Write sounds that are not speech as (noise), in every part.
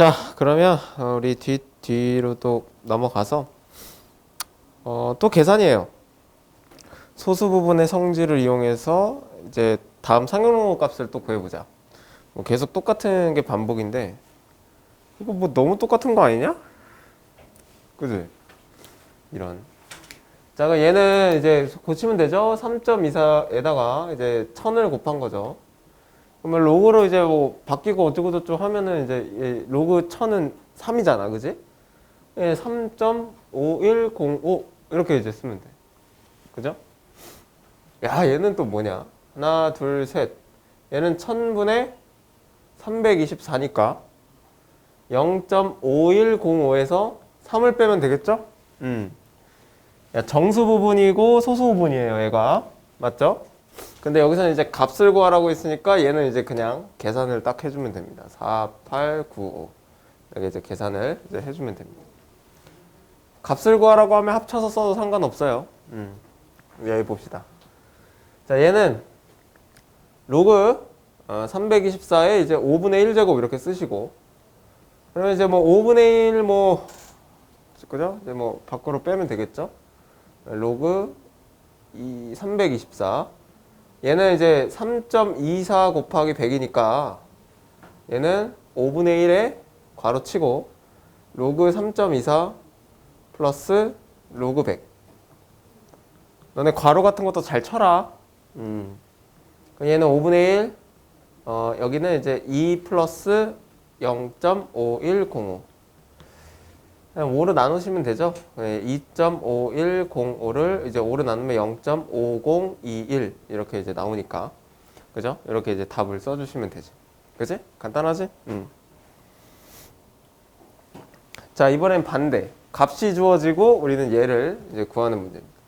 자, 그러면 어, 우리 뒤 뒤로 또 넘어가서 어, 또 계산이에요. 소수 부분의 성질을 이용해서 이제 다음 상용로 값을 또 구해보자. 뭐 계속 똑같은 게 반복인데 이거 뭐 너무 똑같은 거 아니냐? 그지? 이런. 자, 얘는 이제 고치면 되죠? 3.24에다가 이제 1000을 곱한 거죠. 그러면 로그로 이제 뭐 바뀌고 어쩌고저쩌고 하면은 이제 얘 로그 1000은 3이잖아. 그지? 예, 3.5105 이렇게 이제 쓰면 돼. 그죠? 야, 얘는 또 뭐냐? 하나, 둘, 셋. 얘는 1000분의 324니까 0.5105에서 3을 빼면 되겠죠? 음. 야, 정수 부분이고 소수 부분이에요, 얘가. 맞죠? 근데 여기서는 이제 값을 구하라고 했으니까 얘는 이제 그냥 계산을 딱 해주면 됩니다. 4, 8, 9, 5. 여기 이제 계산을 이제 해주면 됩니다. 값을 구하라고 하면 합쳐서 써도 상관없어요. 음. 여기 봅시다. 자, 얘는 로그 어, 324에 이제 5분의 1제곱 이렇게 쓰시고 그러면 이제 뭐 5분의 1뭐 그죠? 이제 뭐 밖으로 빼면 되겠죠? 로그 이324 얘는 이제 3.24 곱하기 100이니까 얘는 5분의 1에 괄호 치고 로그 3.24 플러스 로그 100 너네 괄호 같은 것도 잘 쳐라. 음. 얘는 5분의 1 어, 여기는 이제 2 플러스 0.5105 그냥 5로 나누시면 되죠. 네, 2.5105를 이제 5로 나누면 0.5021 이렇게 이제 나오니까 그죠? 이렇게 이제 답을 써주시면 되지. 그지? 간단하지? 음. 자 이번엔 반대. 값이 주어지고 우리는 얘를 이제 구하는 문제입니다.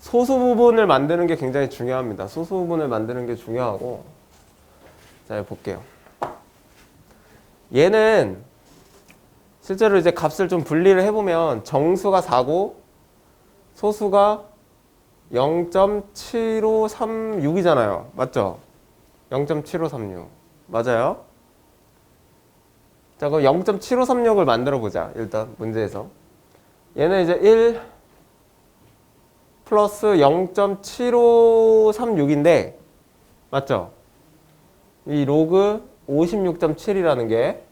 소수 부분을 만드는 게 굉장히 중요합니다. 소수 부분을 만드는 게 중요하고 자 볼게요. 얘는 실제로 이제 값을 좀 분리를 해보면 정수가 4고 소수가 0.7536이잖아요. 맞죠? 0.7536. 맞아요? 자, 그럼 0.7536을 만들어 보자. 일단 문제에서. 얘는 이제 1 플러스 0.7536인데 맞죠? 이 로그 56.7이라는 게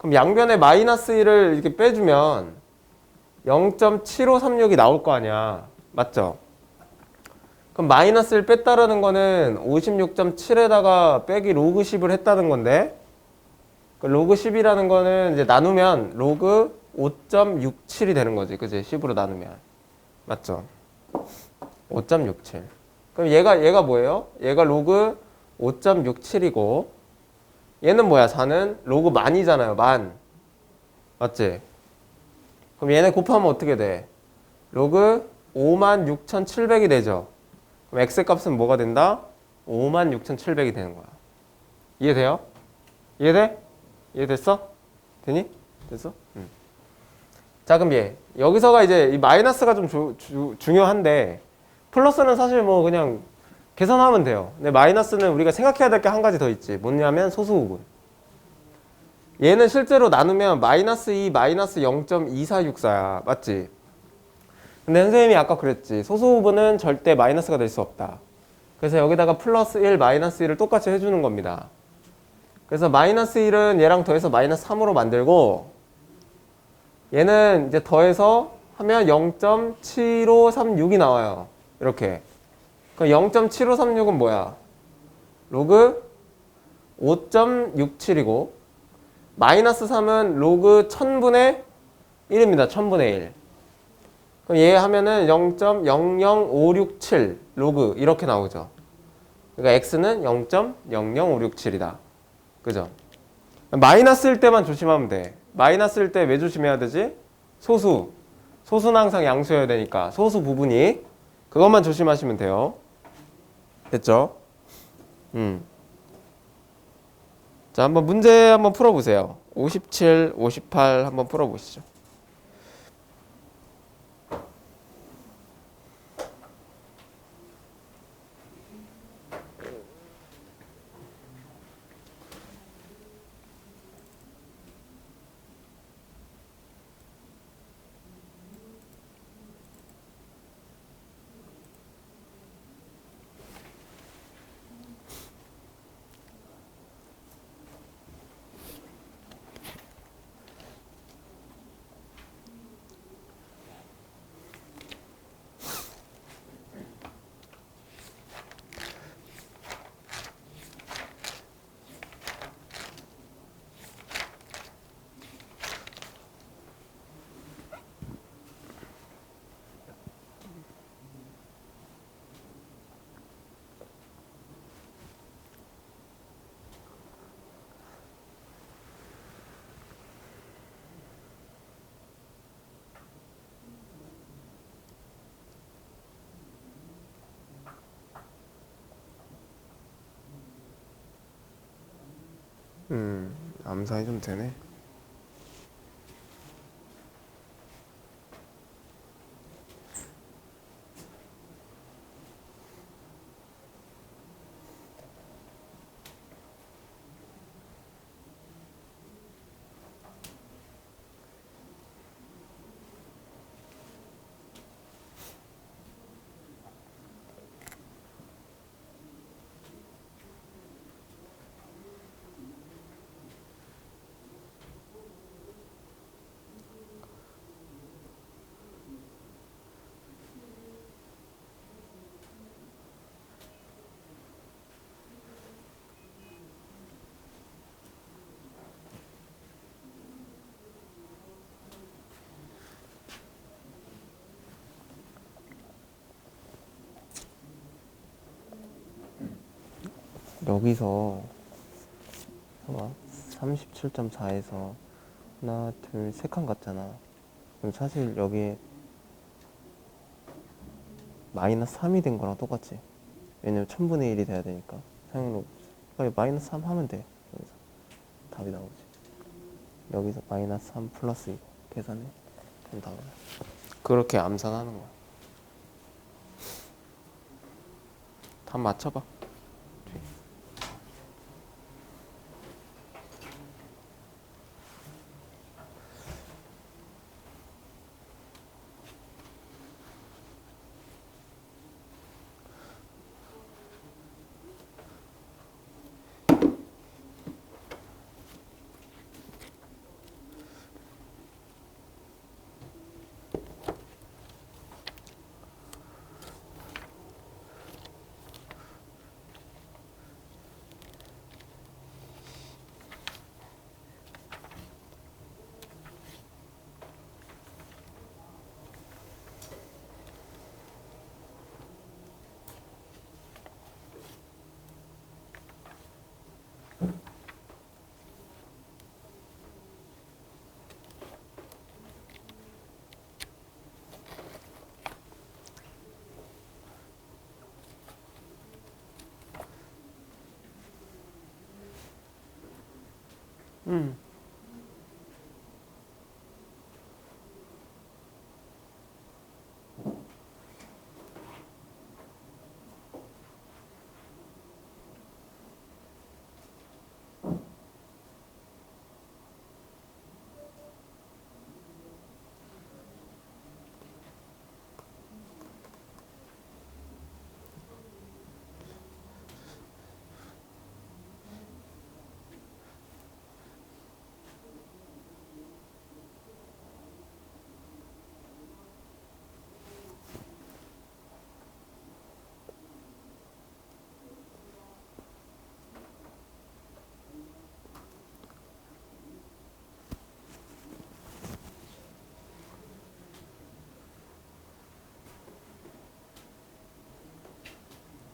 그럼 양변에 마이너스 1을 이렇게 빼주면 0.7536이 나올 거 아니야. 맞죠? 그럼 마이너스 1 뺐다라는 거는 56.7에다가 빼기 로그 10을 했다는 건데 그 로그 10이라는 거는 이제 나누면 로그 5.67이 되는 거지. 그지? 10으로 나누면. 맞죠? 5.67. 그럼 얘가 얘가 뭐예요? 얘가 로그 5.67이고 얘는 뭐야? 4는 로그 만이잖아요. 만. 맞지? 그럼 얘네 곱하면 어떻게 돼? 로그 56,700이 되죠. 그럼 x 값은 뭐가 된다? 56,700이 되는 거야. 이해돼요? 이해돼? 이해됐어? 되니? 됐어? 응. 자 그럼 얘 여기서가 이제 이 마이너스가 좀 주, 주, 중요한데 플러스는 사실 뭐 그냥 계산하면 돼요. 근데 마이너스는 우리가 생각해야 될 게 한 가지 더 있지. 뭐냐면 소수 부분. 얘는 실제로 나누면 마이너스 2, 마이너스 0.2464야. 맞지? 근데 선생님이 아까 그랬지. 소수 부분은 절대 마이너스가 될 수 없다. 그래서 여기다가 플러스 1, 마이너스 1을 똑같이 해주는 겁니다. 그래서 마이너스 1은 얘랑 더해서 마이너스 3으로 만들고 얘는 이제 더해서 하면 0.7536이 나와요. 이렇게. 그럼 0.7536은 뭐야? 로그 5.67이고 마이너스 3은 로그 1000분의 1입니다. 1000분의 1. 그럼 얘 하면은 0.00567 로그 이렇게 나오죠. 그러니까 x는 0.00567이다. 그죠? 마이너스일 때만 조심하면 돼. 마이너스일 때 왜 조심해야 되지? 소수. 소수는 항상 양수여야 되니까 소수 부분이 그것만 조심하시면 돼요. 됐죠? 음. 자, 한번 문제 한번 풀어 보세요. 57, 58 한번 풀어 보시죠. 음, 암산이 좀 되네. 여기서 봐봐. 37.4에서 하나 둘 세 칸 같잖아. 그럼 사실 여기에 마이너스 3이 된 거랑 똑같지. 왜냐면 1000분의 1이 돼야 되니까. 사용로 그러니까 마이너스 3 하면 돼. 여기서 답이 나오지. 여기서 마이너스 3 플러스 이거 계산해. 그럼 답이 나 그렇게 암산하는 거야. 답 맞춰봐 음.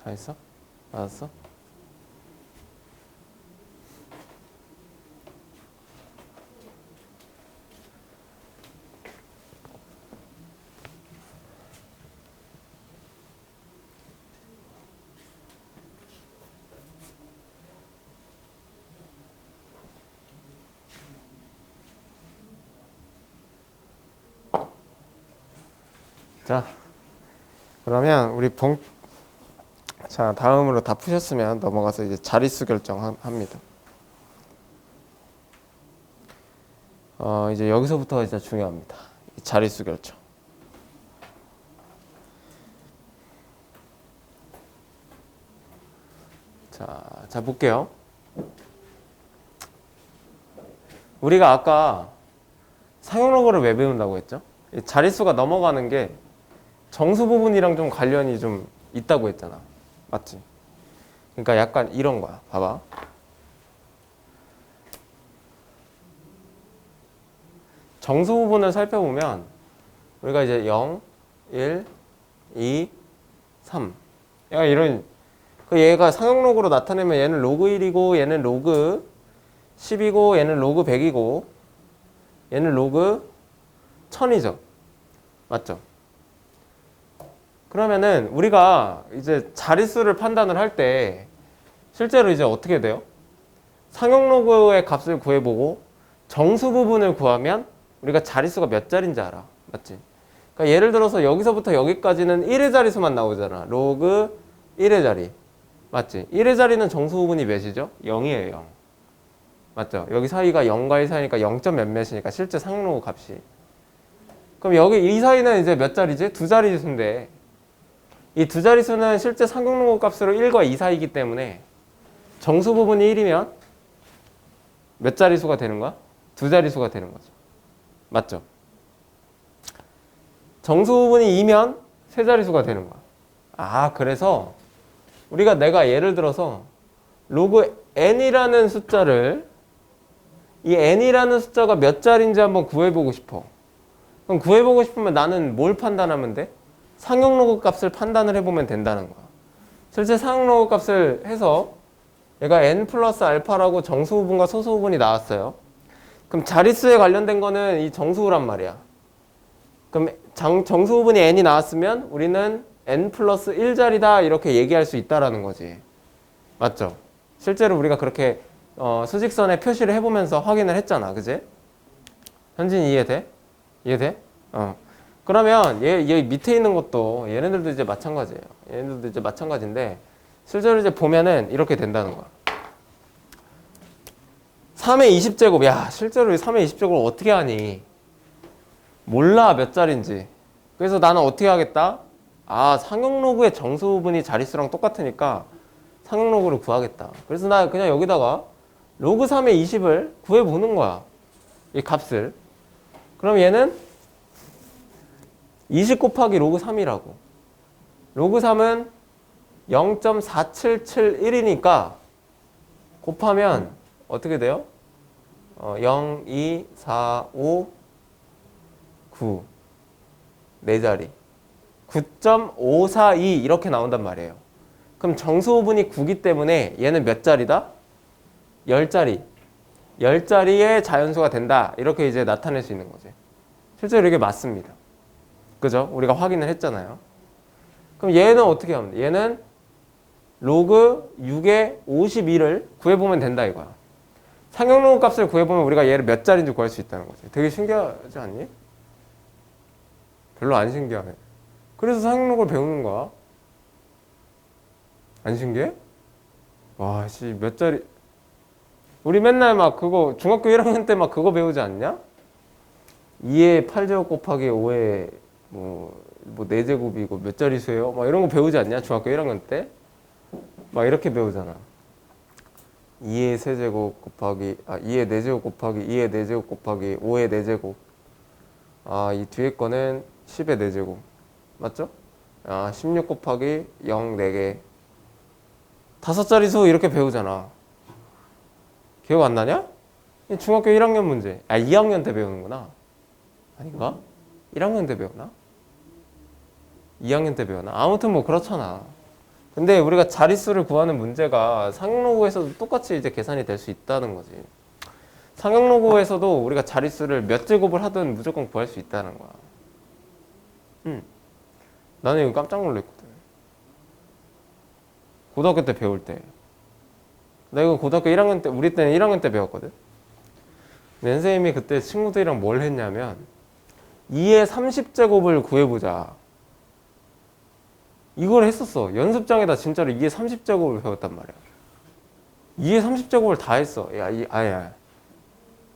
다 했어? 맞았어? 자, 그러면 우리 본 자, 다음으로 다 푸셨으면 넘어가서 이제 자릿수 결정합니다. 어, 이제 여기서부터 이제 중요합니다. 이 자릿수 결정. 자, 자 볼게요. 우리가 아까 상용로그를 왜 배운다고 했죠? 이 자릿수가 넘어가는 게 정수 부분이랑 좀 관련이 좀 있다고 했잖아. 맞지? 그러니까 약간 이런 거야. 봐봐. 정수 부분을 살펴보면 우리가 이제 0, 1, 2, 3 약간 이런 그 얘가 상용로그로 나타내면 얘는 로그 1이고 얘는 로그 10이고 얘는 로그 100이고 얘는 로그 1000이죠. 맞죠? 그러면은 우리가 이제 자릿수를 판단을 할 때 실제로 이제 어떻게 돼요? 상용 로그의 값을 구해보고 정수 부분을 구하면 우리가 자릿수가 몇 자리인지 알아. 맞지? 그러니까 예를 들어서 여기서부터 여기까지는 1의 자리수만 나오잖아. 로그 1의 자리. 맞지? 1의 자리는 정수 부분이 몇이죠? 0이에요. 0. 맞죠? 여기 사이가 0과 1 사이니까 0. 몇 몇이니까 실제 상용 로그 값이. 그럼 여기 이 사이는 이제 몇 자리지? 두 자리수인데 이 두 자리수는 실제 상용 로그 값으로 1과 2 사이이기 때문에 정수 부분이 1이면 몇 자리수가 되는 거야? 두 자리수가 되는 거죠. 맞죠? 정수 부분이 2면 세 자리수가 되는 거야. 아, 그래서 우리가 내가 예를 들어서 로그 n이라는 숫자를 이 n이라는 숫자가 몇 자리인지 한번 구해보고 싶어. 그럼 구해보고 싶으면 나는 뭘 판단하면 돼? 상용 로그 값을 판단을 해보면 된다는 거야. 실제 상용 로그 값을 해서 얘가 n 플러스 알파라고 정수 부분과 소수 부분이 나왔어요. 그럼 자릿수에 관련된 거는 이 정수란 말이야. 그럼 장, 정수 부분이 n이 나왔으면 우리는 n 플러스 1자리다 이렇게 얘기할 수 있다라는 거지. 맞죠? 실제로 우리가 그렇게 어, 수직선에 표시를 해보면서 확인을 했잖아. 그지? 현진 이해돼? 이해돼? 어. 그러면 얘, 얘 밑에 있는 것도 얘네들도 이제 마찬가지예요. 얘네들도 이제 마찬가지인데 실제로 이제 보면은 이렇게 된다는 거야. 3의 20제곱. 야, 실제로 이 3의 20제곱을 어떻게 하니? 몰라, 몇 자리인지. 그래서 나는 어떻게 하겠다? 아, 상용 로그의 정수 부분이 자릿수랑 똑같으니까 상용 로그를 구하겠다. 그래서 나 그냥 여기다가 로그 3의 20을 구해보는 거야. 이 값을. 그럼 얘는 20 곱하기 로그 3이라고. 로그 3은 0.4771이니까 곱하면 어떻게 돼요? 어, 0, 2, 4, 5, 9. 네 자리. 9.542 이렇게 나온단 말이에요. 그럼 정수 부분이 9기 때문에 얘는 몇 자리다? 10자리. 10자리의 자연수가 된다. 이렇게 이제 나타낼 수 있는 거지. 실제로 이게 맞습니다. 그죠? 우리가 확인을 했잖아요. 그럼 얘는 어떻게 하면 돼? 얘는 로그 6의 52를 구해보면 된다 이거야. 상용 로그 값을 구해보면 우리가 얘를 몇 자리인지 구할 수 있다는 거지. 되게 신기하지 않니? 별로 안 신기하네. 그래서 상용 로그를 배우는 거야. 안 신기해? 와, 씨, 몇 자리. 우리 맨날 막 그거, 중학교 1학년 때 막 그거 배우지 않냐? 2의 8제곱 곱하기 5의 뭐, 뭐 4제곱이고 몇 자리 수예요? 막 이런 거 배우지 않냐? 중학교 1학년 때? 막 이렇게 배우잖아. 2의 세제곱 곱하기 아 2의 4제곱 곱하기 2의 4제곱 곱하기 5의 4제곱 아 이 뒤에 거는 10의 4제곱 맞죠? 아 16 곱하기 0 4개 다섯 자리 수 이렇게 배우잖아. 기억 안 나냐? 이 중학교 1학년 문제. 아 2학년 때 배우는구나. 아닌가? 1학년 때 배우나? 2학년 때 배우나? 아무튼 뭐 그렇잖아. 근데 우리가 자릿수를 구하는 문제가 상용로그에서도 똑같이 이제 계산이 될 수 있다는 거지. 상용로그에서도 우리가 자릿수를 몇 제곱을 하든 무조건 구할 수 있다는 거야. 응. 나는 이거 깜짝 놀랐거든. 고등학교 때 배울 때. 나 이거 고등학교 1학년 때, 우리 때는 1학년 때 배웠거든. 근데 선생님이 그때 친구들이랑 뭘 했냐면 2의 30제곱을 구해보자. 이걸 했었어. 연습장에다 진짜로 2의 30제곱을 배웠단 말이야. 2의 30제곱을 다 했어. 야, 이, 아야.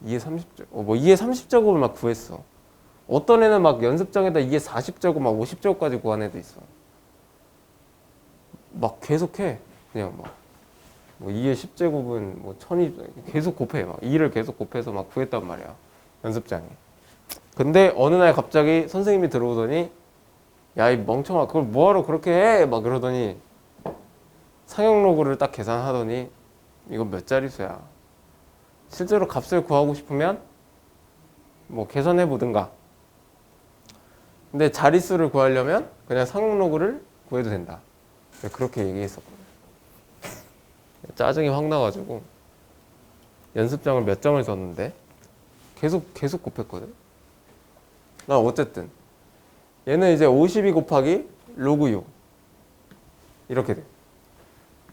2의 30제곱, 어, 뭐 2의 30제곱을 막 구했어. 어떤 애는 막 연습장에다 2의 40제곱, 막 50제곱까지 구한 애도 있어. 막 계속해. 그냥 막. 뭐 2의 10제곱은 뭐 1000이 계속 곱해. 막 2를 계속 곱해서 막 구했단 말이야. 연습장에. 근데 어느 날 갑자기 선생님이 들어오더니 야 이 멍청아 그걸 뭐하러 그렇게 해? 막 그러더니 상용 로그를 딱 계산하더니 이건 몇 자리수야? 실제로 값을 구하고 싶으면 뭐 계산해 보든가. 근데 자릿수를 구하려면 그냥 상용 로그를 구해도 된다. 그렇게 얘기했었거든 (laughs) 짜증이 확 나가지고 연습장을 몇 장을 썼는데 계속 계속 곱했거든 나 어쨌든 얘는 이제 52 곱하기 로그 6 이렇게 돼.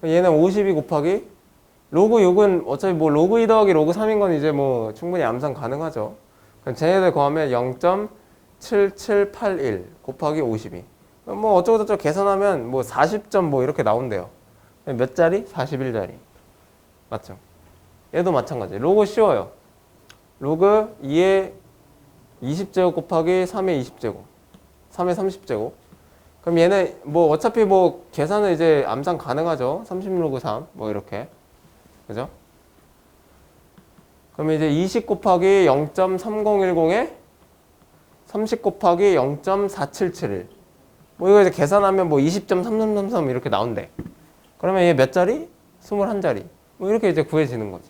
얘는 52 곱하기 로그 6은 어차피 뭐 로그 2 더하기 로그 3인 건 이제 뭐 충분히 암산 가능하죠. 그럼 쟤네들 구하면 0.7781 곱하기 52. 뭐 어쩌고저쩌고 계산하면 뭐 40점 뭐 이렇게 나온대요. 몇 자리? 41자리. 맞죠? 얘도 마찬가지. 로그 쉬워요. 로그 2에 20제곱 곱하기 3의 20제곱. 3의 30제곱. 그럼 얘는 뭐 어차피 뭐 계산은 이제 암산 가능하죠. 30로그 3. 뭐 이렇게. 그죠? 그럼 이제 20 곱하기 0.3010에 30 곱하기 0.4771. 뭐 이거 이제 계산하면 뭐 20.3333 이렇게 나온대. 그러면 얘 몇 자리? 21자리. 뭐 이렇게 이제 구해지는 거지.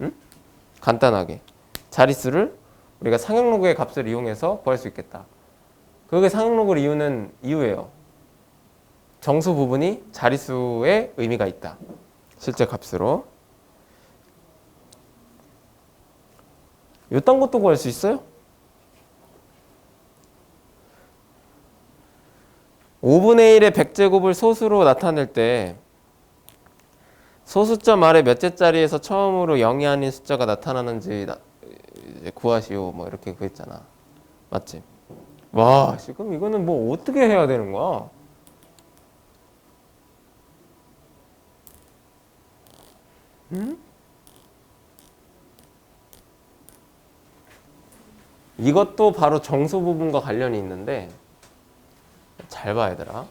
응? 간단하게. 자릿수를 우리가 상형로그의 값을 이용해서 구할 수 있겠다. 그게 상형로그를 이유는 이유예요. 정수 부분이 자릿수의 의미가 있다. 실제 값으로. 요딴 것도 구할 수 있어요? 5분의 1의 100제곱을 소수로 나타낼 때 소수점 아래 몇째 자리에서 처음으로 0이 아닌 숫자가 나타나는지 나- 이제 구하시오 뭐 이렇게 그랬잖아 맞지? 와 지금 이거는 뭐 어떻게 해야 되는 거야? 음? 이것도 바로 정수 부분과 관련이 있는데 잘 봐 얘들아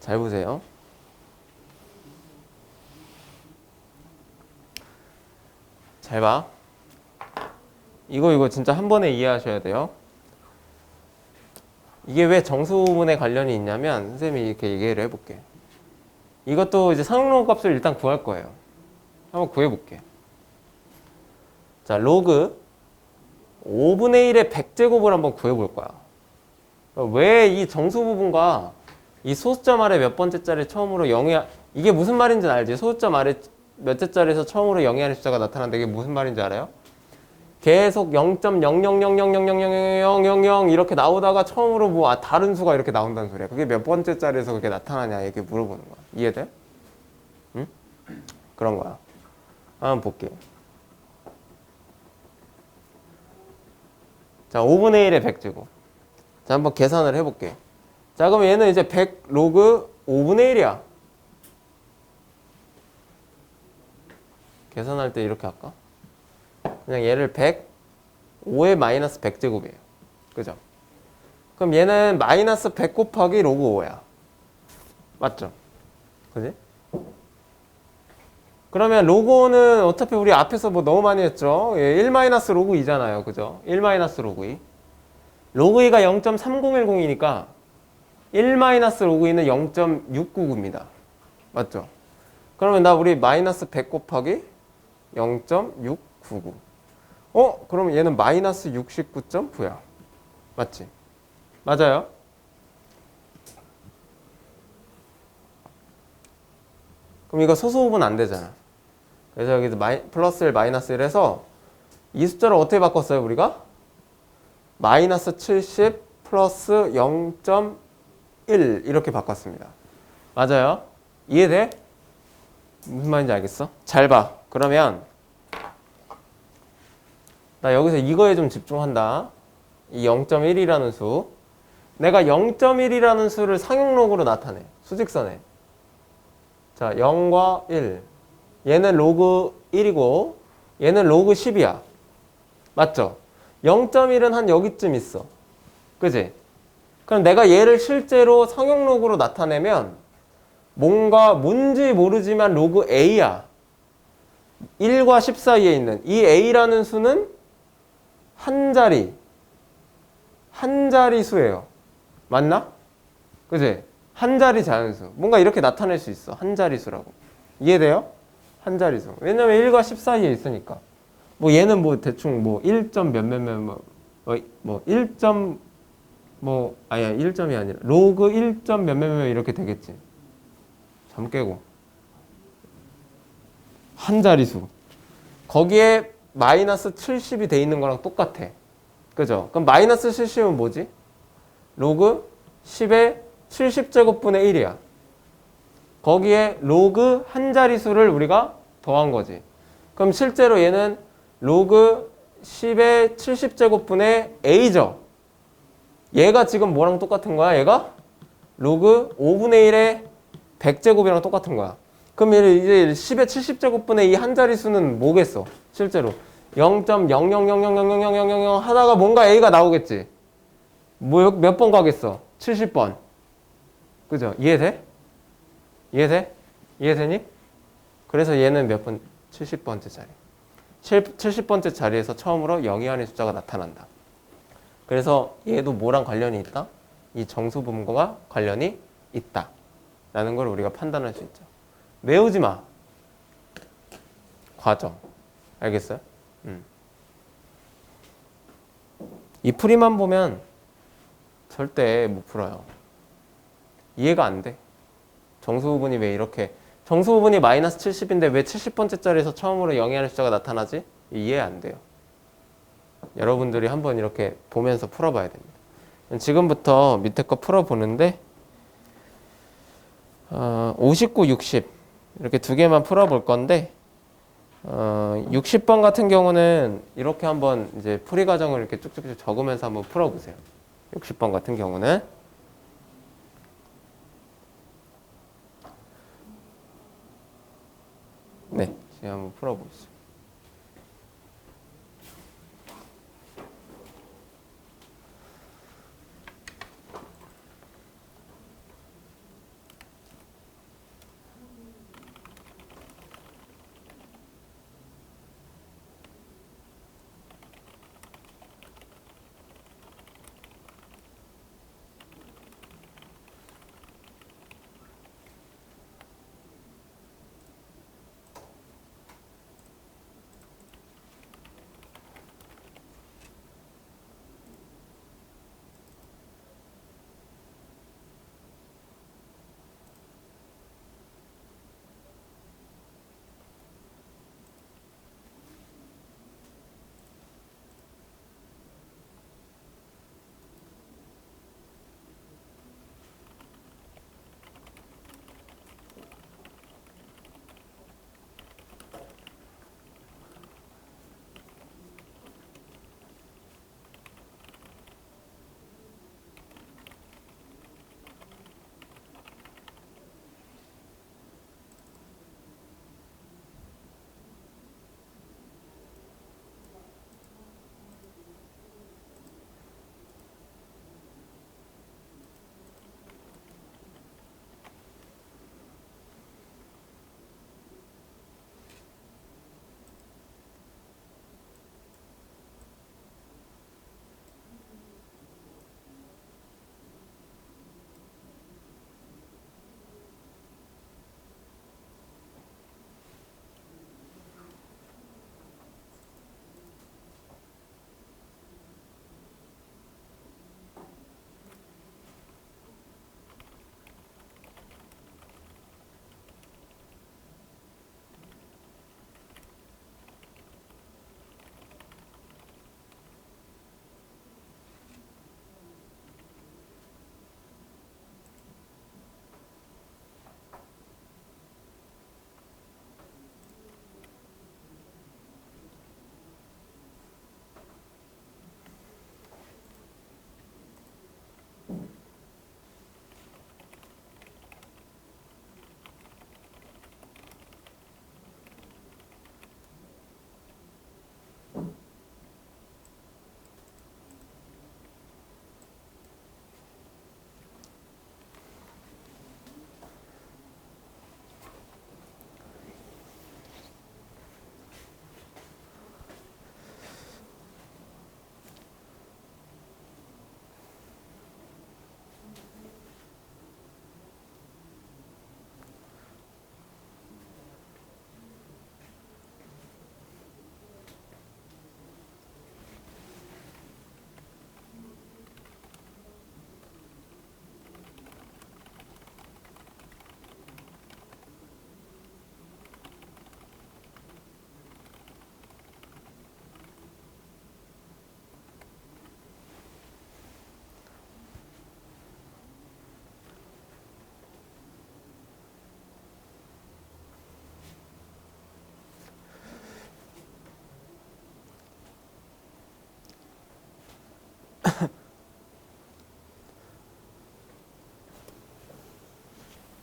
잘 보세요 잘 봐. 이거 이거 진짜 한 번에 이해하셔야 돼요. 이게 왜 정수분에 관련이 있냐면 선생님이 이렇게 얘기를 해볼게. 이것도 이제 상용 값을 일단 구할 거예요. 한번 구해볼게. 자, 로그 5분의 1의 100제곱을 한번 구해볼 거야. 왜 이 정수 부분과 이 소수점 아래 몇 번째 자리 처음으로 0이 이게 무슨 말인지 알지? 소수점 아래 몇째 자리에서 처음으로 0이 아닌 숫자가 나타난다. 이게 무슨 말인지 알아요? 계속 0.00000000000 이렇게 나오다가 처음으로 뭐 아, 다른 수가 이렇게 나온다는 소리야. 그게 몇 번째 자리에서 그렇게 나타나냐 이렇게 물어보는 거야. 이해돼? 응? 그런 거야. 한번 볼게. 자, 5분의 1의 100 제곱. 자, 한번 계산을 해볼게. 자, 그럼 얘는 이제 100 로그 5분의 1이야. 계산할 때 이렇게 할까? 그냥 얘를 100, 5의 마이너스 100제곱이에요. 그죠? 그럼 얘는 마이너스 100 곱하기 로그 5야. 맞죠? 그지? 그러면 로그 5는 어차피 우리 앞에서 뭐 너무 많이 했죠? 예, 1 마이너스 로그 2잖아요. 그죠? 1 마이너스 로그 2. 로그 2가 0.3010이니까 1 마이너스 로그 2는 0.699입니다. 맞죠? 그러면 나 우리 마이너스 100 곱하기 0.699. 어? 그럼 얘는 마이너스 69.9야. 맞지? 맞아요? 그럼 이거 소수호분 안 되잖아. 그래서 여기서 마이, 플러스 1, 마이너스 1 해서 이 숫자를 어떻게 바꿨어요, 우리가? 마이너스 70 플러스 0.1 이렇게 바꿨습니다. 맞아요? 이해돼? 무슨 말인지 알겠어? 잘 봐. 그러면 나 여기서 이거에 좀 집중한다. 이 0.1이라는 수. 내가 0.1이라는 수를 상용로그로 나타내. 수직선에. 자, 0과 1. 얘는 로그 1이고 얘는 로그 10이야. 맞죠? 0.1은 한 여기쯤 있어. 그지? 그럼 내가 얘를 실제로 상용로그로 나타내면 뭔가 뭔지 모르지만 로그 A야. 1과 10 사이에 있는 이 A라는 수는 한 자리, 한 자리 수예요. 맞나? 그지? 한 자리 자연수. 뭔가 이렇게 나타낼 수 있어. 한 자리 수라고. 이해돼요? 한 자리 수. 왜냐면 1과 10 사이에 있으니까. 뭐 얘는 뭐 대충 뭐 1점 몇몇몇 뭐, 뭐, 뭐 1점 뭐 아니야 1점이 아니라 로그 1점 몇몇몇 이렇게 되겠지. 잠 깨고 한 자리수 거기에 마이너스 70이 돼 있는 거랑 똑같아 그죠? 그럼 마이너스 70은 뭐지? 로그 10의 70제곱분의 1이야. 거기에 로그 한 자리수를 우리가 더한 거지. 그럼 실제로 얘는 로그 10의 70제곱분의 a죠. 얘가 지금 뭐랑 똑같은 거야? 얘가 로그 5분의 1의 100제곱이랑 똑같은 거야. 그럼 이제 10의 70제곱분의 이 한 자리수는 뭐겠어? 실제로 0.000000000 하다가 뭔가 a가 나오겠지. 뭐 몇 번 가겠어? 70번. 그죠? 이해돼? 이해돼? 이해되니? 그래서 얘는 몇 번? 70번째 자리. 70번째 자리에서 처음으로 0이 아닌 숫자가 나타난다. 그래서 얘도 뭐랑 관련이 있다? 이 정수 분모가 관련이 있다. 라는 걸 우리가 판단할 수 있죠. 외우지 마. 과정. 알겠어요? 음. 이 풀이만 보면 절대 못 풀어요. 이해가 안 돼. 정수 부분이 왜 이렇게 정수 부분이 마이너스 70인데 왜 70번째 자리에서 처음으로 0이 하는 숫자가 나타나지? 이해 안 돼요. 여러분들이 한번 이렇게 보면서 풀어봐야 됩니다. 지금부터 밑에 거 풀어보는데 어, 59, 60 이렇게 두 개만 풀어볼 건데 어, 60번 같은 경우는 이렇게 한번 이제 풀이 과정을 이렇게 쭉쭉쭉 적으면서 한번 풀어보세요. 60번 같은 경우는 네, 지금 한번 풀어보겠습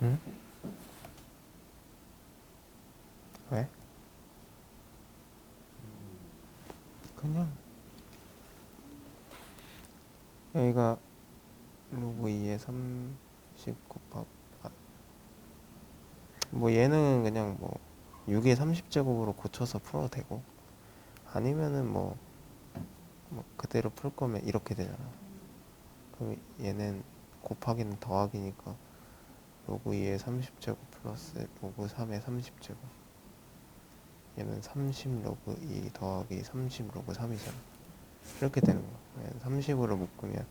니다. 왜? 그냥 여기가 로그 2에 30 곱합 아, 뭐 얘는 그냥 뭐 6에 30제곱으로 고쳐서 풀어도 되고 아니면은 뭐, 뭐 그대로 풀 거면 이렇게 되잖아 그럼 얘는 곱하기는 더하기니까 로그 2에 30제곱 플러스 로그 3에 30제곱. 얘는 30 로그 2 더하기 30 로그 3이잖아. 이렇게 되는 거야. 30으로 묶으면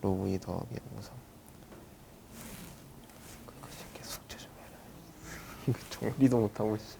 로그 2 더하기 로그 3그 새끼 숙제 좀 해라. (laughs) 이거 정리도 못하고 씨.